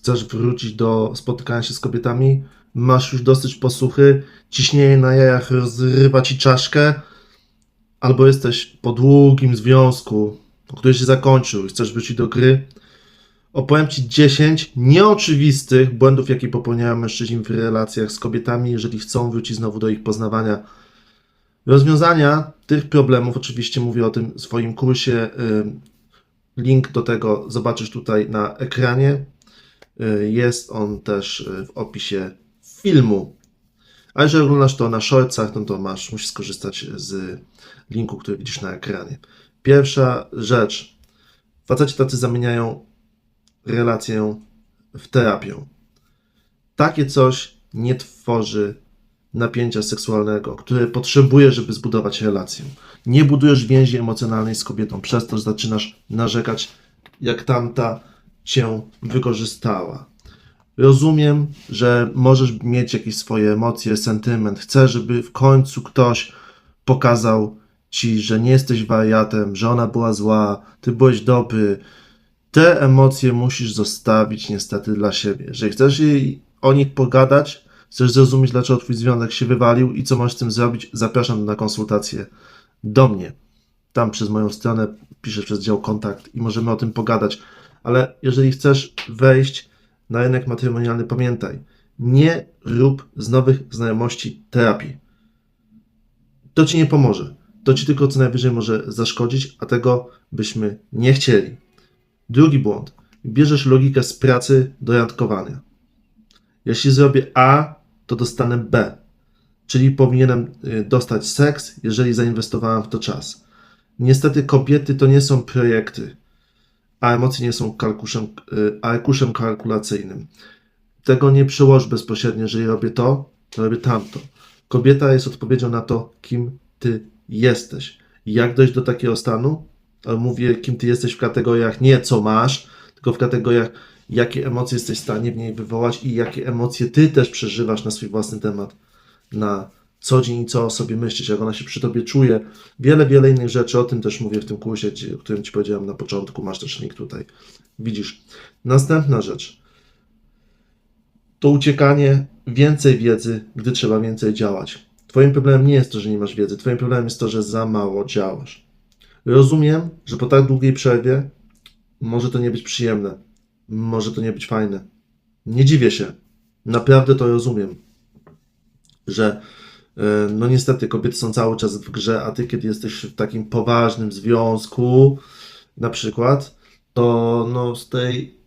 chcesz wrócić do spotykania się z kobietami, masz już dosyć posłuchy, ciśnienie na jajach rozrywa ci czaszkę, albo jesteś po długim związku, który się zakończył i chcesz wrócić do gry, opowiem Ci 10 nieoczywistych błędów, jakie popełniają mężczyźni w relacjach z kobietami, jeżeli chcą wrócić znowu do ich poznawania. Rozwiązania tych problemów, oczywiście mówię o tym w swoim kursie. Link do tego zobaczysz tutaj na ekranie. Y, Jest on też y, w opisie filmu. A jeżeli oglądasz to na shortsach, no to masz, musisz skorzystać z linku, który widzisz na ekranie. Pierwsza rzecz. Faceci tacy zamieniają relację w terapię. Takie coś nie tworzy napięcia seksualnego, które potrzebuje, żeby zbudować relację. Nie budujesz więzi emocjonalnej z kobietą, przez to zaczynasz narzekać, jak tamta cię wykorzystała. Rozumiem, że możesz mieć jakieś swoje emocje, sentyment. Chcesz, żeby w końcu ktoś pokazał ci, że nie jesteś wariatem, że ona była zła, ty byłeś dobry. Te emocje musisz zostawić niestety dla siebie. Jeżeli chcesz jej o nich pogadać, chcesz zrozumieć, dlaczego twój związek się wywalił i co możesz z tym zrobić, zapraszam na konsultację do mnie. Tam przez moją stronę piszesz przez dział kontakt i możemy o tym pogadać. Ale jeżeli chcesz wejść na rynek matrymonialny, pamiętaj, nie rób z nowych znajomości terapii. To ci nie pomoże. To ci tylko co najwyżej może zaszkodzić, a tego byśmy nie chcieli. Drugi błąd. Bierzesz logikę z pracy do randkowania. Jeśli zrobię A, to dostanę B. Czyli powinienem y, dostać seks, jeżeli zainwestowałem w to czas. Niestety kobiety to nie są projekty, a emocje nie są kalkuszem, y, kalkulacyjnym. Tego nie przełoż bezpośrednio, jeżeli robię to, to robię tamto. Kobieta jest odpowiedzią na to, kim ty jesteś. Jak dojść do takiego stanu? Mówię, kim ty jesteś w kategoriach nie co masz, tylko w kategoriach, jakie emocje jesteś w stanie w niej wywołać i jakie emocje ty też przeżywasz na swój własny temat, na co dzień co o sobie myślisz, jak ona się przy tobie czuje. Wiele, wiele innych rzeczy, o tym też mówię w tym kursie, o którym ci powiedziałem na początku, masz też link tutaj. Widzisz. Następna rzecz. To uciekanie, więcej wiedzy, gdy trzeba więcej działać. Twoim problemem nie jest to, że nie masz wiedzy, twoim problemem jest to, że za mało działasz. Rozumiem, że po tak długiej przerwie może to nie być przyjemne, może to nie być fajne. Nie dziwię się. Naprawdę to rozumiem, że no niestety kobiety są cały czas w grze, a ty kiedy jesteś w takim poważnym związku, na przykład, to no z tej